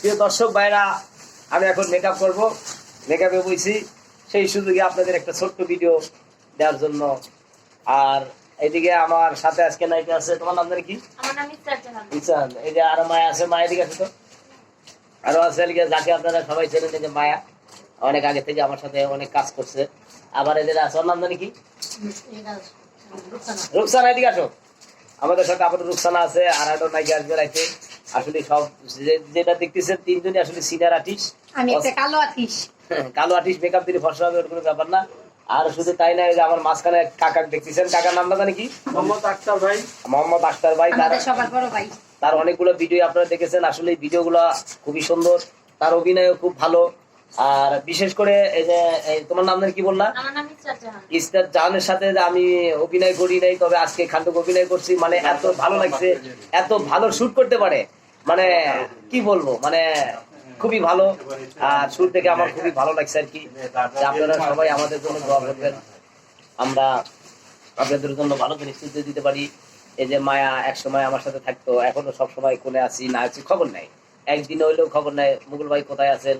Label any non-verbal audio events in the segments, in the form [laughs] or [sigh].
প্রিয় দর্শক ভাইরা আমি এখন মেকআপ করব। মেকআপে বইছি। সেই সুযোগে আপনাদের একটা ছোট্ট ভিডিও দেওয়ার জন্য। আর এইদিকে আমার সাথে আজকে আছে। তোমার নাম কি? এই যে আরও মায়া আছে আছে তো? আরও আছে এদিকে যাকে আপনারা সবাই চেনেন যে মায়া। অনেক আগে থেকে আমার সাথে অনেক কাজ করছে। আবার এদের আছে। ওর নাম জানি কি? রুকসানা এদিকে আসো। আমাদের সাথে আমাদের রুকসানা আছে আর একটা নাইকে আসবে রাইতে। আসলে সব যেটা দেখতেছেন তিনজনই আসলে সিনিয়র আর্টিস্ট আমি একটা কালো আতিস [laughs] কালো আর্টিস্ট মেকআপ দিলে ফসল হবে ওর কোনো ব্যাপার না। আর শুধু তাই না যে আমার মাঝখানে কাকা দেখতেছেন কাকার নামটা জানি কি? মোহাম্মদ আক্তার ভাই। মোহাম্মদ আখতার ভাই তার সবার বড় ভাই। তার অনেকগুলো ভিডিও আপনারা দেখেছেন। আসলে এই ভিডিওগুলো খুবই সুন্দর। তার অভিনয়ও খুব ভালো। আর বিশেষ করে এই যে তোমার নাম কি বললা? ইস্তার জাহানের সাথে আমি অভিনয় করি নাই তবে আজকে খান্ডক অভিনয় করছি মানে এত ভালো লাগছে এত ভালো শুট করতে পারে। মানে কি বলব মানে খুবই ভালো। আর শুট থেকে আমার খুবই ভালো লাগছে আর কি। আপনারা সবাই আমাদের জন্য দোয়া করবেন। আমরা আপনাদের জন্য ভালো জিনিস তুলতে দিতে পারি। এই যে মায়া এক সময় আমার সাথে থাকতো এখনও সব সময় কোনে আছি না আছি খবর নাই। একদিন হইলেও খবর নাই মুঘল ভাই কোথায় আছেন?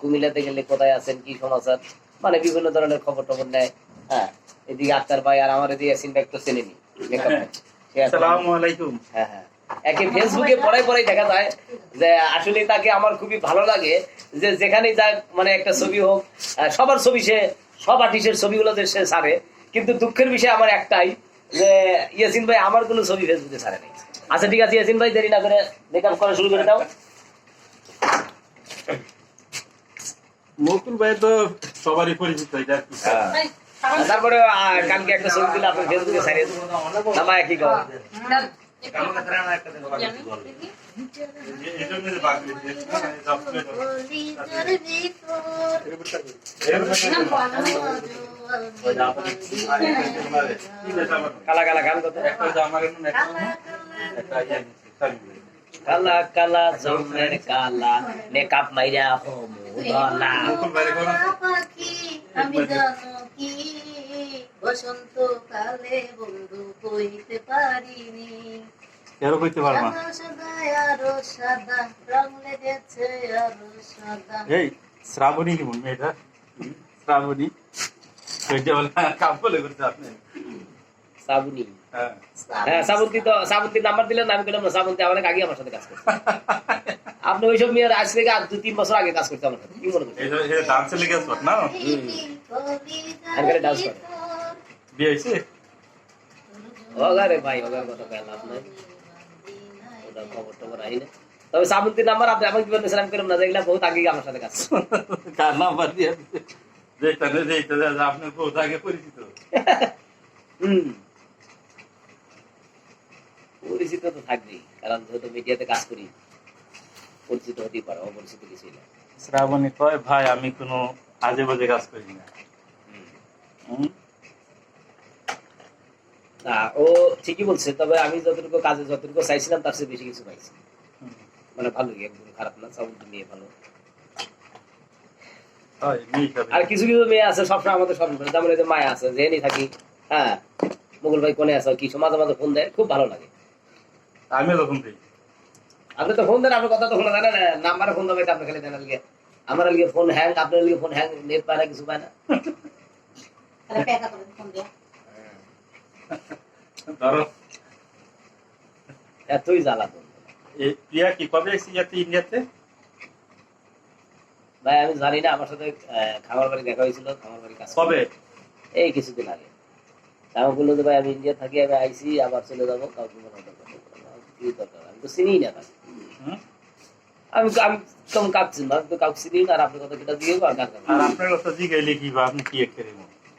কুমিল্লাতে গেলে কোথায় আছেন কি সমাচার? মানে বিভিন্ন ধরনের খবর টবর নেয়। হ্যাঁ এদিকে আক্তার ভাই আর আমার এদিকে ইয়াসিন ভাই চেনেনি। সে এখন- আসসালামু আলাইকুম। হ্যাঁ হ্যাঁ। একে ফেসবুকে পড়াই পড়াই দেখা যায় যে আসলে তাকে আমার খুবই ভালো লাগে যে যেখানেই যাক মানে একটা ছবি হোক সবার ছবি সে সব আর্টিস্টের ছবিগুলো যে সে ছাড়ে কিন্তু দুঃখের বিষয় আমার একটাই যে ইয়াসিন ভাই আমার কোনো ছবি ফেসবুকে ছাড়ে নাই। আচ্ছা ঠিক আছে ইয়াসিন ভাই দেরি না করে মেকআপ করা শুরু করে দাও। মকুল ভাই তো সবারই পরিচিত এটা কি তারপরে আহ, কালকে একটা ছবি দিলে আপনি ফেসবুকে ছাড়িয়ে দেবো না মা একই কথা দাও, একটু জানি, দেখি। এই জন্য যে বাকি কলিজার ভিতর নাম বলো। কালা কালা গান কত আমার একটা ইয়ে নিচ্ছি, সার্টিফিকেট। কালা কালা জমের কালা মেকআপ মাইরা পাখি আমি জানো কি বসন্ত কালে বন্ধু কইতে পারিনি। কেউ কইতে পারবা? আরও সাদা? রং লেগেছে আরও সাদা। এই শ্রাবণী কি এটা? শ্রাবণী? ওইটা বলে কাপ বলে করতে আপনি সাবুনি। হ্যাঁ। হ্যাঁ শ্রাবন্তী তো শ্রাবন্তী নাম্বার দিলেন আমি বললাম না শ্রাবন্তী অনেক আগে আমার সাথে কাজ করছে আপনি ওইসব মেয়ের আজ থেকে আর দুই তিন বছর আগে কাজ করতে আমার সাথে কি মনে করছেন? ডান্সে না? dance করে। বিয়ে হয়েছে? ওগারে ভাই ওগার কথা কয়ে লাভ নাই। ওটা খবর টবর আই না তবে শ্রাবন্তী নাম্বার আপনি আমাকে কি বলতেছেন আমি না? দেখলাম বহুত আগে আমার সাথে কাজ কার নাম্বার দিয়ে? যেটা যেটা আপনার বহুত আগে পরিচিত। হুম। পরিচিত তো থাকবেই কারণ যেহেতু মিডিয়াতে কাজ করি পরিচিত হতেই পারে অপরিচিত কিছুই না। শ্রাবণী কয় ভাই আমি কোনো আজে বাজে কাজ করি না? না ও ঠিকই বলছে তবে আমি যতটুকু কাজে যতটুকু চাইছিলাম তার চেয়ে বেশি কিছু পাইছি। মানে ভালোই একদম খারাপ না ভালো। আর কিছু কিছু মেয়ে আছে সবসময় আমাদের যেমন মায়া আছে জেনি থাকি হ্যাঁ মুঘল ভাই কোনে আছে কিছু মাঝে মাঝে ফোন দেয় খুব ভালো লাগে। আমিও তখন দিই আপনি তো ফোন দেন আপনার কথা তো শোনা যায় না নাম্বারে ফোন দেবে আপনি খালি দেন আলগে আমার আলগে ফোন হ্যাং আপনার আলগে ফোন হ্যাং নেট পায় না কিছু পায় না। করে ধরো। এতই জ্বালা তো। প্রিয়া কি কবে এসেছি যাতে ইন্ডিয়াতে? ভাই আমি জানি না আমার সাথে খামার বাড়ি দেখা হয়েছিল খামার বাড়ি কাজ। কবে? এই কিছুদিন আগে। আমার বলল যে ভাই আমি ইন্ডিয়া থাকি আমি আইসি আবার চলে যাব কাউকে কোনো দরকার আমি তো চিনি না? আমি আমি চিনি না তো কাউকে চিনি আর আপনার কথা কেটা দিয়ে আর আপনার কথা জিগাইলে কি বা আপনি কি একটা